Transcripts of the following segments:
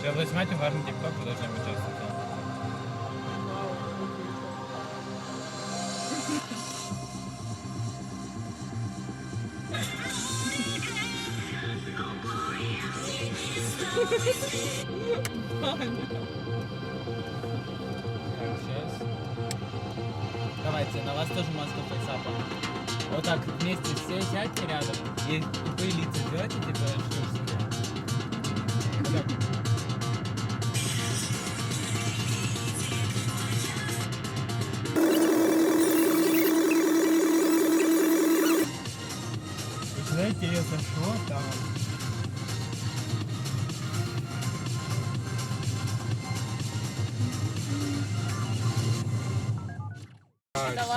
Сейчас возьмете важный тикток, типа, вы должны участвовать. Давайте, на вас тоже маску фейсапа. Вот так вместе все сядьте рядом и тупые лица сделайте, типа, что в себе. Вот так. Вы знаете, я зашел там.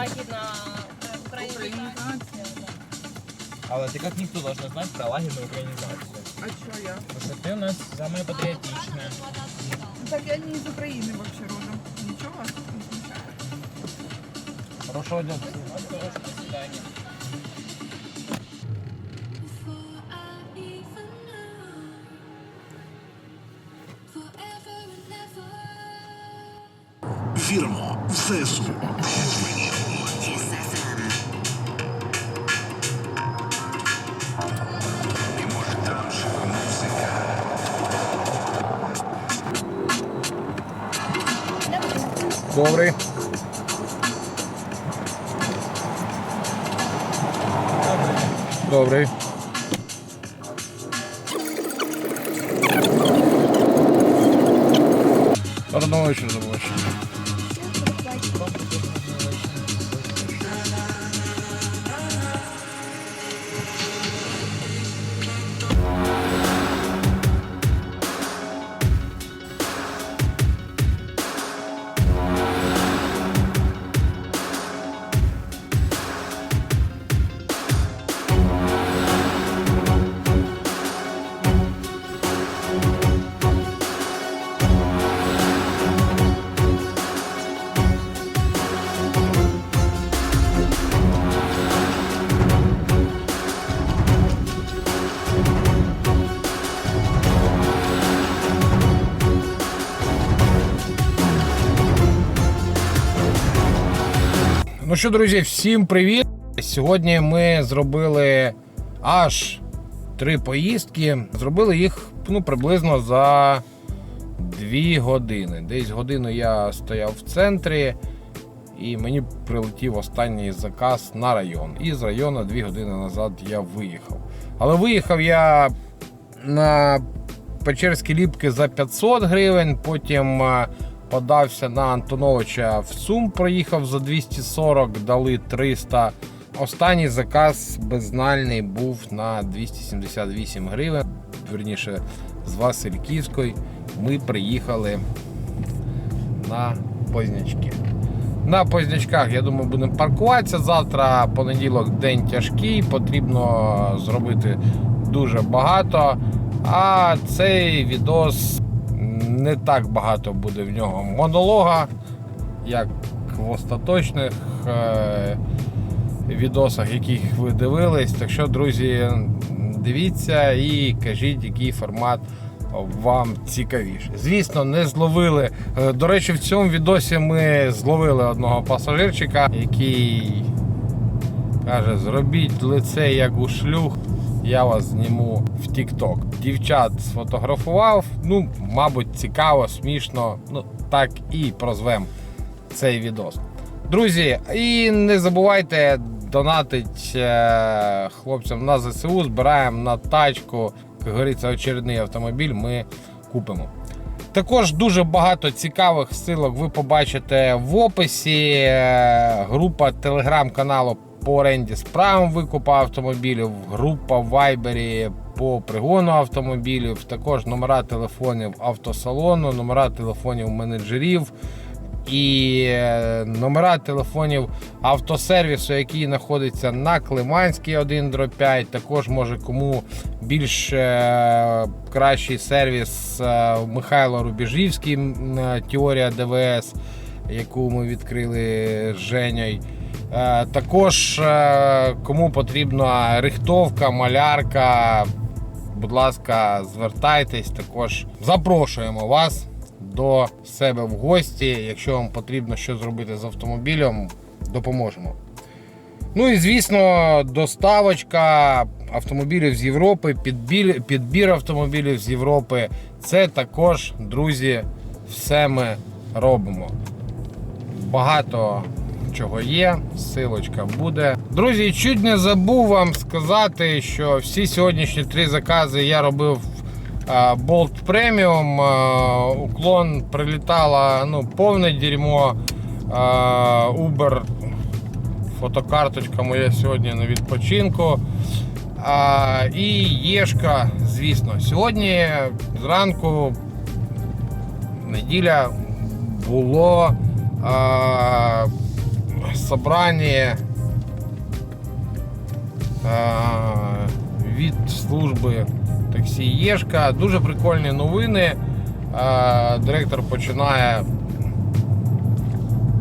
Давайте на українізацію. Але ти як ніхто должна знати про лагерну українізацію. А что я? Тому що ти у нас саме патріотична. Так я не из Украины вообще родом. Ничего вас не смущает? Forever and ever. Віримо в ЗСУ. Добрий. Добрий. Одного Ну що, друзі, всім привіт! Сьогодні ми зробили аж три поїздки. Зробили їх ну, приблизно за дві години. Десь годину я стояв в центрі, і мені прилетів останній заказ на район. І з району дві години назад я виїхав. Але виїхав я на Печерські ліпки за 500 гривень, потім е, подався на Антоновича в Сум, проїхав за 240, дали 300. Останній заказ безнальний був на 278 гривень. Вірніше, з Васильківської ми приїхали на Познячки. На Познячках, я думаю, будемо паркуватися. Завтра понеділок день тяжкий, потрібно зробити дуже багато. А цей відос не так багато буде в нього монолога, як в остаточних е- відосах, яких ви дивились. Так що, друзі, дивіться і кажіть, який формат вам цікавіше. Звісно, не зловили. Е, До речі, в цьому відосі ми зловили одного пасажирчика, який каже: зробіть лице як у шлюх. Я вас зніму в TikTok. Дівчат сфотографував. Ну, мабуть, цікаво, смішно. Ну, так і прозвем цей відос. Друзі, і не забувайте донатить е, хлопцям на ЗСУ. Збираємо на тачку. Як говориться, очередний автомобіль ми купимо. Також дуже багато цікавих ссылок ви побачите в описі. Е, Група телеграм-каналу по оренді з правом викупу автомобілів, група в Вайбері по пригону автомобілів, також номера телефонів автосалону, номера телефонів менеджерів і е, номера телефонів автосервісу, який знаходиться на Климанській 1 5. Також може кому більш е, кращий сервіс е, Михайло Рубіжівський, теорія ДВС, яку ми відкрили з Женєю. Е, Також е, кому потрібна рихтовка, малярка, будь ласка, звертайтесь. Також запрошуємо вас до себе в гості. Якщо вам потрібно щось зробити з автомобілем, допоможемо. Ну і звісно, доставочка автомобілів з Європи, підбір, підбір автомобілів з Європи. Це також, друзі, все ми робимо. Багато чого є, силочка буде. Друзі, чуть не забув вам сказати, що всі сьогоднішні три закази я робив Premium. а, Уклон прилітала ну, повне дерьмо. Uber фотокарточка моя сьогодні на відпочинку. І Єшка, звісно. Сьогодні зранку, неділя, було собрання від служби таксі Єшка. Дуже прикольні новини. Директор починає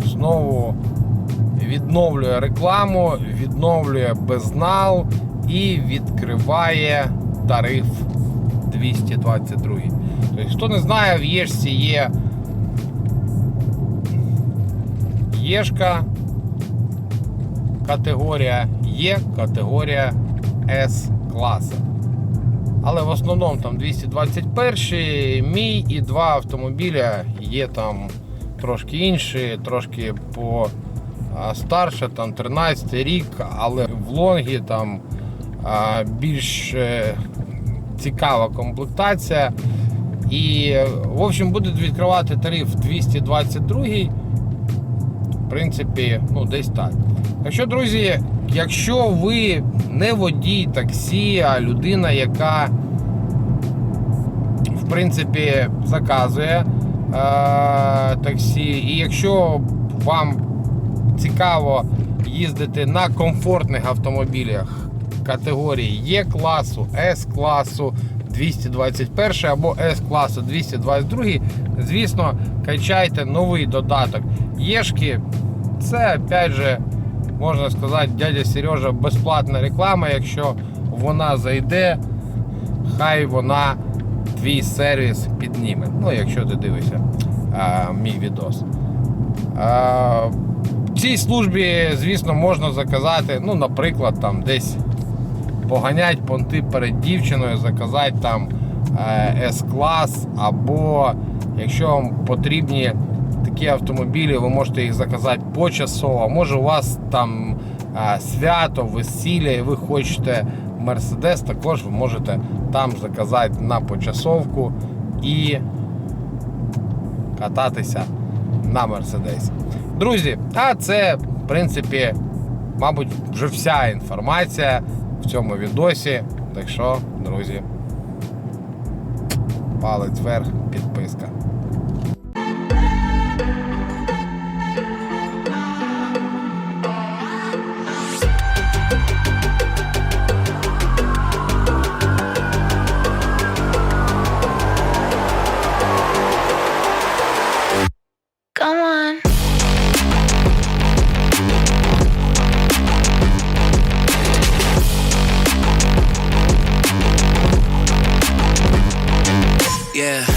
знову відновлює рекламу, відновлює безнал і відкриває тариф 222. Тобто, хто не знає, в Єшці є Єшка категорія Є, категорія С класа. Але в основному там 221, мій і два автомобіля є там трошки інші, трошки по старше, там 13 рік, але в лонгі там більш е, цікава комплектація. І, в общем, будуть відкривати тариф 222 в принципі, ну десь так. Так що, друзі, якщо ви не водій таксі, а людина, яка в принципі заказує е, таксі, і якщо вам цікаво їздити на комфортних автомобілях категорії Е класу, С класу, 221 або С класу 222, звісно, качайте новий додаток Єшки. Це опять же, можна сказати, дядя Сережа безплатна реклама. Якщо вона зайде, хай вона твій сервіс підніме. Ну, якщо ти дивишся а, мій відос. А, в цій службі, звісно, можна заказати, ну, наприклад, там десь поганять понти перед дівчиною, заказати там е, С-клас, або якщо вам потрібні такі автомобілі, ви можете їх заказати почасово. Може у вас там е, свято, весілля, і ви хочете Мерседес, також ви можете там заказати на почасовку і кататися на Мерседесі. Друзі, а це, в принципі, мабуть, вже вся інформація в цьому відосі. Так що, друзі, палець вверх, підписка. Yeah.